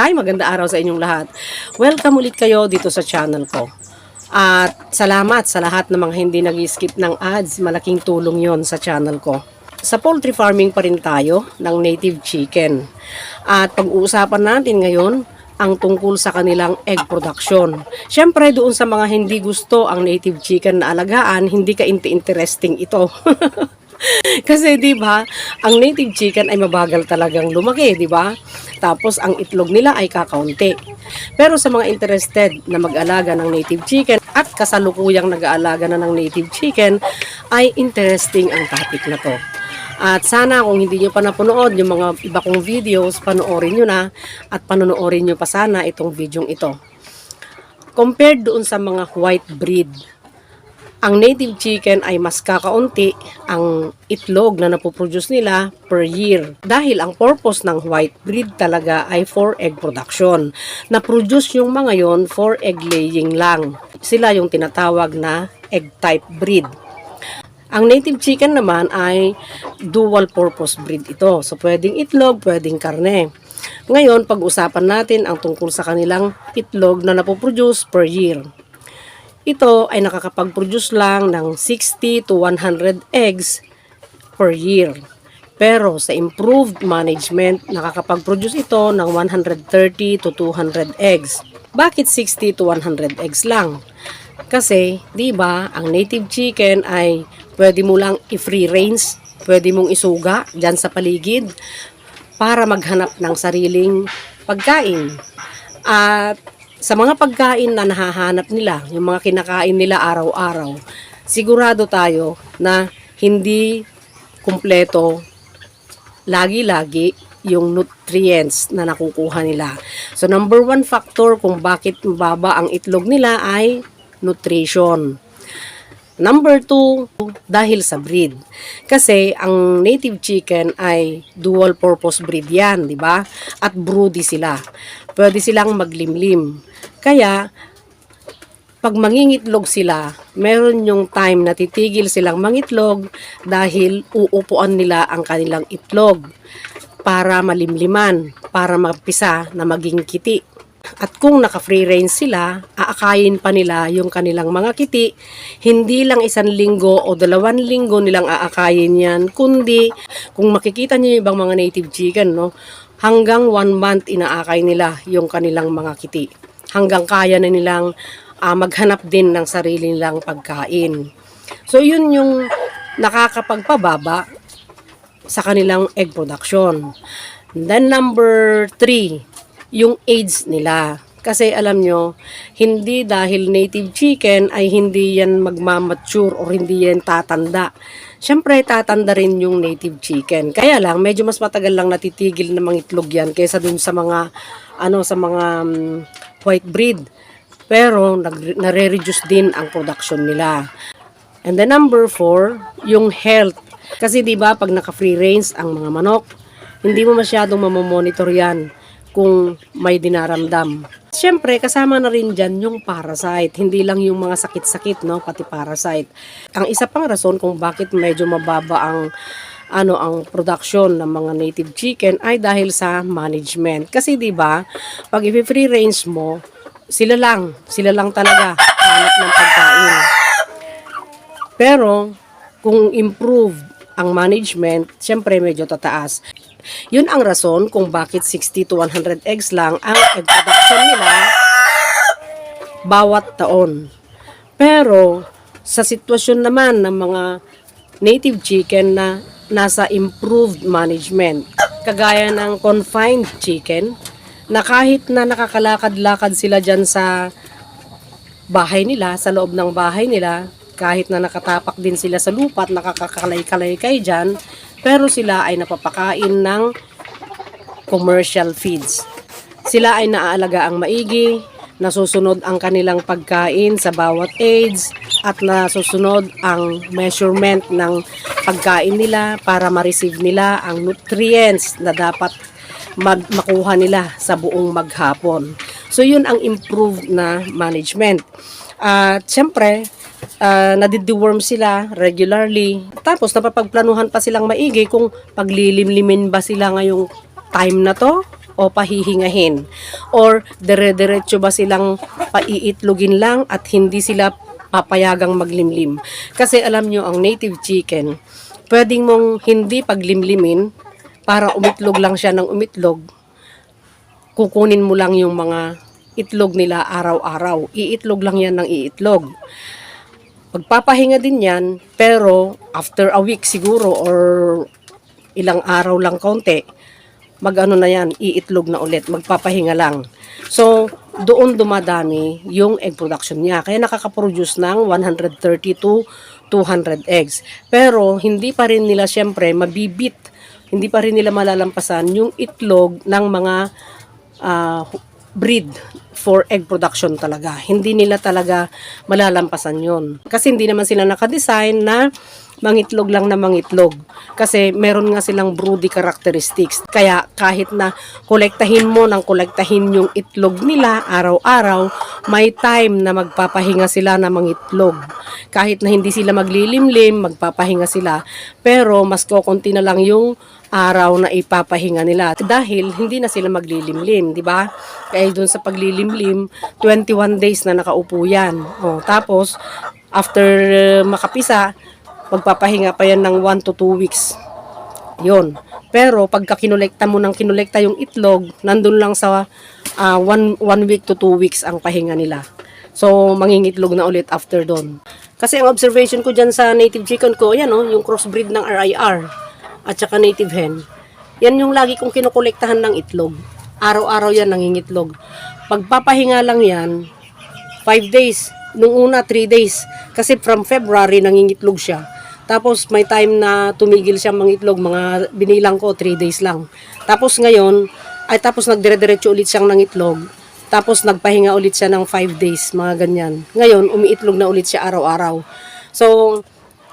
Hi, maganda araw sa inyong lahat. Welcome ulit kayo dito sa channel ko. At salamat sa lahat ng mga hindi nag-skip ng ads. Malaking tulong yon sa channel ko. Sa poultry farming pa rin tayo ng native chicken. At pag-uusapan natin ngayon ang tungkol sa kanilang egg production. Siyempre, doon sa mga hindi gusto ang native chicken na alagaan, hindi ka interesting ito. Kasi 'di ba, ang native chicken ay mabagal talagang lumaki, 'di ba? Tapos ang itlog nila ay kakaunti. Pero sa mga interested na mag-alaga ng native chicken at kasalukuyang nag-aalaga na ng native chicken, ay interesting ang topic na to. At sana kung hindi nyo pa napanood yung mga iba kong videos, panoorin nyo na at panonoorin nyo pa sana itong video ito. Compared doon sa mga white breed, ang native chicken ay mas kakaunti ang itlog na napoproduce nila per year. Dahil ang purpose ng white breed talaga ay for egg production. Na-produce yung mga yon for egg laying lang. Sila yung tinatawag na egg type breed. Ang native chicken naman ay dual purpose breed ito. So pwedeng itlog, pwedeng karne. Ngayon, pag-usapan natin ang tungkol sa kanilang itlog na napoproduce per year. Ito ay nakakapag-produce lang ng 60 to 100 eggs per year. Pero sa improved management, nakakapag-produce ito ng 130 to 200 eggs. Bakit 60 to 100 eggs lang? Kasi, di ba, ang native chicken ay pwede mo lang i-free range, pwede mong isuga dyan sa paligid para maghanap ng sariling pagkain. At sa mga pagkain na nahahanap nila, yung mga kinakain nila araw-araw, sigurado tayo na hindi kumpleto lagi-lagi yung nutrients na nakukuha nila. So number one factor kung bakit mababa ang itlog nila ay nutrition. Number two, dahil sa breed. Kasi ang native chicken ay dual purpose breed yan, di ba? At broody sila. Pwede silang maglimlim. Kaya, pag mangingitlog sila, meron yung time na titigil silang mangitlog dahil uupuan nila ang kanilang itlog para malimliman, para mapisa na maging kiti. At kung naka-free range sila, aakayin pa nila yung kanilang mga kiti. Hindi lang isang linggo o dalawan linggo nilang aakayin yan, kundi kung makikita niyo yung ibang mga native chicken, no, hanggang one month inaakay nila yung kanilang mga kiti. Hanggang kaya na nilang ah, maghanap din ng sarili nilang pagkain. So yun yung nakakapagpababa sa kanilang egg production. Then number three, yung age nila. Kasi alam nyo, hindi dahil native chicken ay hindi yan magmamature or hindi yan tatanda. Siyempre, tatanda rin yung native chicken. Kaya lang, medyo mas matagal lang natitigil na mangitlog yan kaysa dun sa mga, ano, sa mga um, white breed. Pero, nare-reduce din ang production nila. And the number four, yung health. Kasi 'di ba pag naka-free range ang mga manok, hindi mo masyadong mamomonitor 'yan kung may dinaramdam. Siyempre, kasama na rin dyan yung parasite. Hindi lang yung mga sakit-sakit, no? Pati parasite. Ang isa pang rason kung bakit medyo mababa ang ano ang production ng mga native chicken ay dahil sa management. Kasi 'di ba, pag i-free range mo, sila lang, sila lang talaga hanap ng pagkain. Pero, kung improved ang management, syempre medyo tataas. Yun ang rason kung bakit 60 to 100 eggs lang ang egg production nila bawat taon. Pero, sa sitwasyon naman ng mga native chicken na nasa improved management, kagaya ng confined chicken, na kahit na nakakalakad-lakad sila dyan sa bahay nila, sa loob ng bahay nila, kahit na nakatapak din sila sa lupa at nakakakalay-kalay kay dyan, pero sila ay napapakain ng commercial feeds. Sila ay naaalaga ang maigi, nasusunod ang kanilang pagkain sa bawat age, at nasusunod ang measurement ng pagkain nila para ma-receive nila ang nutrients na dapat mag makuha nila sa buong maghapon. So yun ang improved na management. At syempre, uh, nadideworm sila regularly. Tapos napapagplanuhan pa silang maigi kung paglilimlimin ba sila ngayong time na to o pahihingahin? Or dire-diretso ba silang paiitlogin lang at hindi sila papayagang maglimlim? Kasi alam nyo, ang native chicken, pwedeng mong hindi paglimlimin para umitlog lang siya ng umitlog. Kukunin mo lang yung mga itlog nila araw-araw. Iitlog lang yan ng iitlog. Magpapahinga din yan, pero after a week siguro or ilang araw lang konti, mag-ano na yan, iitlog na ulit, magpapahinga lang. So, doon dumadami yung egg production niya. Kaya nakaka-produce ng 130 to 200 eggs. Pero, hindi pa rin nila syempre mabibit. Hindi pa rin nila malalampasan yung itlog ng mga ah, breed for egg production talaga. Hindi nila talaga malalampasan yon Kasi hindi naman sila nakadesign na mangitlog lang na mangitlog. Kasi meron nga silang broody characteristics. Kaya kahit na kolektahin mo ng kolektahin yung itlog nila araw-araw, may time na magpapahinga sila na mangitlog. Kahit na hindi sila maglilimlim, magpapahinga sila. Pero mas kokonti na lang yung araw na ipapahinga nila dahil hindi na sila maglilimlim, di ba? Kaya doon sa paglilimlim, 21 days na nakaupo yan. O, tapos, after uh, makapisa, magpapahinga pa yan ng 1 to 2 weeks. Yun. Pero pagka kinolekta mo ng kinolekta yung itlog, nandun lang sa 1 one week to 2 weeks ang pahinga nila. So, mangingitlog na ulit after doon. Kasi ang observation ko dyan sa native chicken ko, yan oh, yung crossbreed ng RIR at saka native hen. Yan yung lagi kong kinokolektahan ng itlog. Araw-araw yan nangingitlog. Pagpapahinga lang yan, 5 days. Nung una, 3 days. Kasi from February, nangingitlog siya. Tapos may time na tumigil siya mangitlog, mga binilang ko 3 days lang. Tapos ngayon, ay tapos nagdire-diretso ulit siyang nangitlog. Tapos nagpahinga ulit siya ng 5 days, mga ganyan. Ngayon, umiitlog na ulit siya araw-araw. So,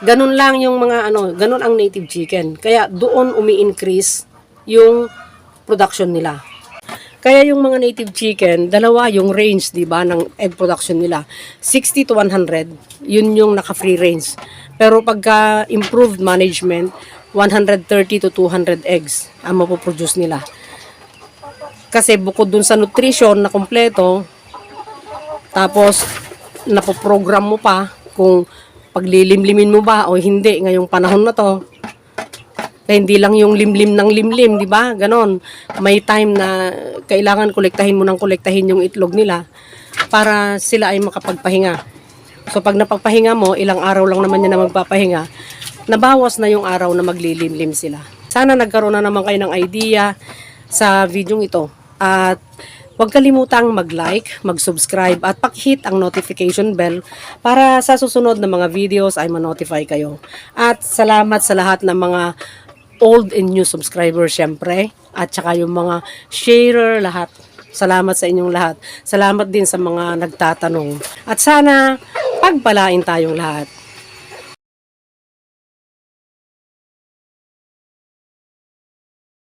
ganun lang yung mga ano, ganun ang native chicken. Kaya doon umi-increase yung production nila. Kaya yung mga native chicken, dalawa yung range, 'di ba, ng egg production nila. 60 to 100, yun yung naka-free range. Pero pagka improved management, 130 to 200 eggs ang mapoproduce nila. Kasi bukod dun sa nutrition na kompleto, tapos napoprogram mo pa kung paglilimlimin mo ba o hindi ngayong panahon na to. Kaya hindi lang yung limlim ng limlim, di ba? Ganon. May time na kailangan kolektahin mo ng kolektahin yung itlog nila para sila ay makapagpahinga. So pag napagpahinga mo, ilang araw lang naman yan na magpapahinga, nabawas na yung araw na maglilimlim sila. Sana nagkaroon na naman kayo ng idea sa video ito. At huwag kalimutang mag-like, mag-subscribe at pakihit ang notification bell para sa susunod na mga videos ay ma-notify kayo. At salamat sa lahat ng mga old and new subscribers syempre at saka yung mga sharer lahat. Salamat sa inyong lahat. Salamat din sa mga nagtatanong. At sana pagpalain tayong lahat.